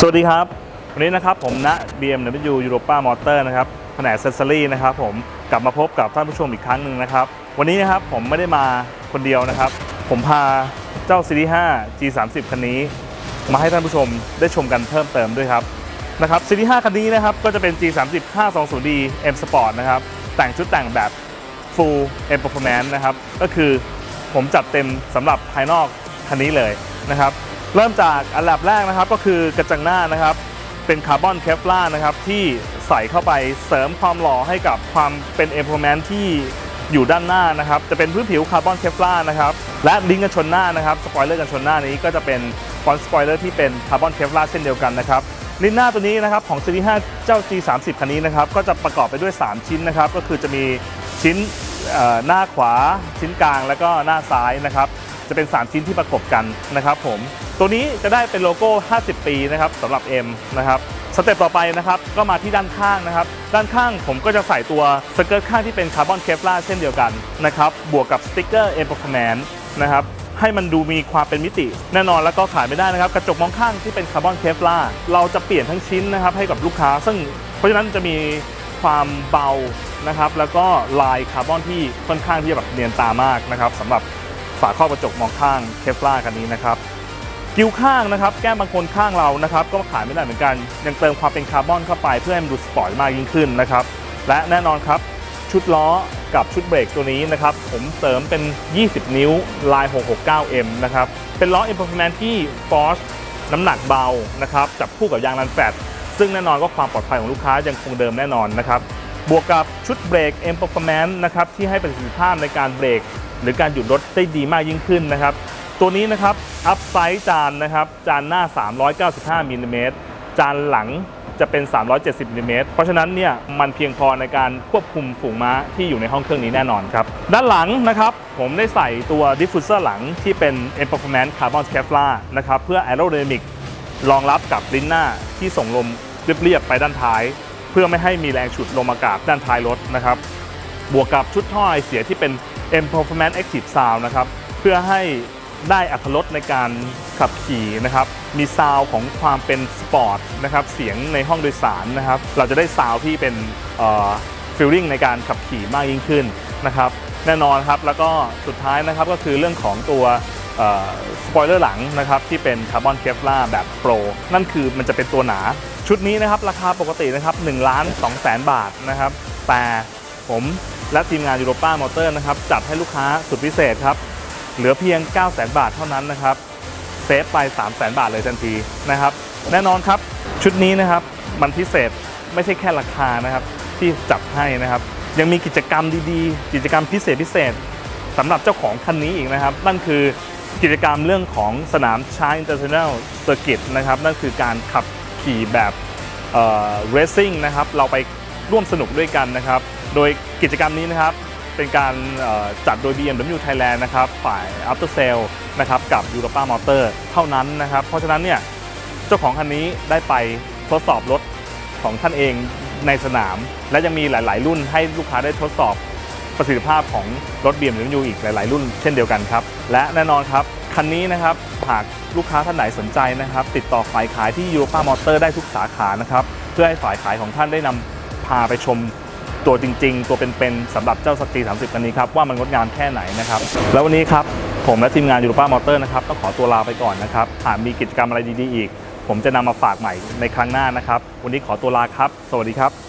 สวัสดีครับ วันนี้นะครับผมณ BMW Europa Motor นะครับแผนกเซสซอรี่นะครับผมกลับมาพบกับท่านผู้ชมอีกครั้งหนึ่งนะครับ วันนี้นะครับผมไม่ได้มาคนเดียวนะครับ ผมพาเจ้า Series 5 G30 คันนี้ มาให้ท่านผู้ชมได้ชมกันเพิ่มเติมด้วยครับนะครับ Series 5คันนี้นะครับก็จะเป็น G30 520D M Sport นะครับแต่งชุดแต่งแบบ Full M Performance นะครับก็คือผมจัดเต็มสำหรับภายนอกคันนี้เลยนะครับ เริ่มจากอันดับแรกนะครับก็คือกระจังหน้านะครับ เป็นคาร์บอนเคฟลานะครับที่ใส่เข้าไปเสริมความหล่อให้กับความเป็นเอ p พ r แมนที่อยู่ด้านหน้านะครับ จะเป็นพื้นผิวคาร์บอนเคฟลานะครับ และลิงก์กันชนหน้านะครับสปอยเลอร์กันชนหน้านี้ก็จะเป็นฟอนสปอยเลอร์ที่เป็นคาร์บอนเคฟลาเช่นเดียวกันนะครับลิ้นหน้าตัวนี้นะครับของซีรีส์5เจ้า G30 คันนี้นะครับก็จะประกอบไปด้วย 3 ชิ้นนะครับ ก็คือจะมีชิ้นหน้าขวาชิ้นกลาง แล้วก็หน้าซ้ายนะครับ จะเป็น 3 ชิ้นที่ประกบกันนะครับผม ตัวนี้จะได้เป็นโลโก้ 50 ปีนะครับสำหรับ M นะครับสเต็ปต่อไปนะครับก็มาที่ด้านข้างนะครับ ด้านข้างผมก็จะใส่ตัวสเกิร์ตข้างที่เป็นคาร์บอนเคฟลาเช่นเดียวกันนะครับบวกกับสติ๊กเกอร์ M Performance นะครับให้มันดูมีความเป็นมิติ แน่นอนแล้วก็ขาดไม่ได้นะครับ กระจกมองข้างที่เป็นคาร์บอนเคฟลาเราจะเปลี่ยนทั้งชิ้นนะครับให้กับลูกค้า ซึ่งเพราะฉะนั้นจะมีความเบานะครับ แล้วก็ลายคาร์บอนที่ค่อนข้างที่จะแบบเนียนตามากนะครับสำหรับ ฝาครอบกระจกมองข้างเคฟล่าคันนี้นะครับกิ้วข้างนะครับ แก้มบางคนข้างเรานะครับ ก็ขายไม่ได้เหมือนกัน ยังเติมความเป็นคาร์บอนเข้าไปเพื่อให้มันดูสปอร์ตมากยิ่งขึ้นนะครับ และแน่นอนครับ ชุดล้อกับชุดเบรกตัวนี้นะครับ ผมเสริมเป็น 20 นิ้วลาย 669M นะครับ เป็นล้อ M Performance ที่ Force น้ำหนักเบานะครับจับคู่กับยางรันแฟตซึ่งแน่นอนก็ความปลอดภัยของลูกค้ายังคงเดิมแน่นอนนะครับบวกกับชุดเบรก M Performance นะครับที่ให้ประสิทธิภาพในการเบรก หรือการหยุดรถได้ดีมากยิ่งขึ้นนะครับ ตัวนี้นะครับอัพไซด์จานนะครับจานหน้า 395มิลลิเมตรจานหลังจะเป็น 370มิลลิเมตรเพราะฉะนั้นเนี่ยมันเพียงพอในการควบคุมฝูงม้าที่อยู่ในห้องเครื่องนี้แน่นอนครับ ด้านหลังนะครับ ผมได้ใส่ตัวดิฟฟูเซอร์หลังที่เป็น M Performance Carbon Kevlar นะครับ เพื่อ Aerodynamic รองรับกับลิ้นหน้าที่ส่งลมเรียบๆไปด้านท้าย เพื่อไม่ให้มีแรงฉุดลมอากาศด้านท้ายรถนะครับ บวกกับชุดท่อไอเสียที่เป็น M Performance Active Sound นะครับเพื่อให้ได้อัตรถรสในการขับขี่นะครับมีซาวของความเป็นสปอร์ตนะครับเสียงในห้องโดยสารนะครับเราจะได้ซาวที่เป็นฟิลลิ่งในการขับขี่มากยิ่งขึ้นนะครับแน่นอนครับแล้วก็สุดท้ายนะครับก็คือเรื่องของตัวสปอยเลอร์หลังนะครับที่เป็นคาร์บอนเคฟล่าแบบโปรนั่นคือมันจะเป็นตัวหนา ชุดนี้นะครับราคาปกตินะครับ1ล้าน2แสนบาทนะครับแต่ ผมและทีมงานยูโรป้ามอเตอร์นะครับจัดให้ลูกค้าสุดพิเศษครับ เหลือเพียง9 0 0 0 0 0 บาทเท่านั้นนะครับเซฟไป 3 0 0 0 0 0 บาทเลยทันทีนะครับ แน่นอนครับชุดนี้นะครับมันพิเศษไม่ใช่แค่ราคานะครับที่จัดให้นะครับ ยังมีกิจกรรมดีๆ กิจกรรมพิเศษพิเศษสำหรับเจ้าของคันนี้อีกนะครับ นั่นคือกิจกรรมเรื่องของสนามช้างอินเตอร์เนชั่นแนลเซอร์กิตนะครับ นั่นคือการขับขี่แบบเรซซิ่งนะครับ เราไปร่วมสนุกด้วยกันนะครับ โดยกิจกรรมนี้นะครับเป็นการจัดโดย BMW Thailand นะครับฝ่าย After Sale นะครับกับ Europa Motor เท่านั้นนะครับ เพราะฉะนั้นเนี่ยเจ้าของคันนี้ได้ไปทดสอบรถของท่านเองในสนาม และยังมีหลาย ๆ รุ่นให้ลูกค้าได้ทดสอบประสิทธิภาพของรถ BMW อีกหลาย ๆ รุ่นเช่นเดียวกันครับ และแน่นอนครับคันนี้นะครับหากลูกค้าท่านไหนสนใจนะครับ ติดต่อฝ่ายขายที่ Europa Motor ได้ทุกสาขานะครับเพื่อให้ฝ่ายขายของท่านได้นำพาไปชม ตัวจริง ๆ ตัวเป็นๆสำหรับเจ้าสตรี30คันนี้ครับว่ามันงดงามแค่ไหนนะครับแล้ววันนี้ครับผมและทีมงานยูโรป้ามอเตอร์นะครับต้องขอตัวลาไปก่อนนะครับหากมีกิจกรรมอะไรดีๆอีก ผมจะนำมาฝากใหม่ในครั้งหน้านะครับ วันนี้ขอตัวลาครับ สวัสดีครับ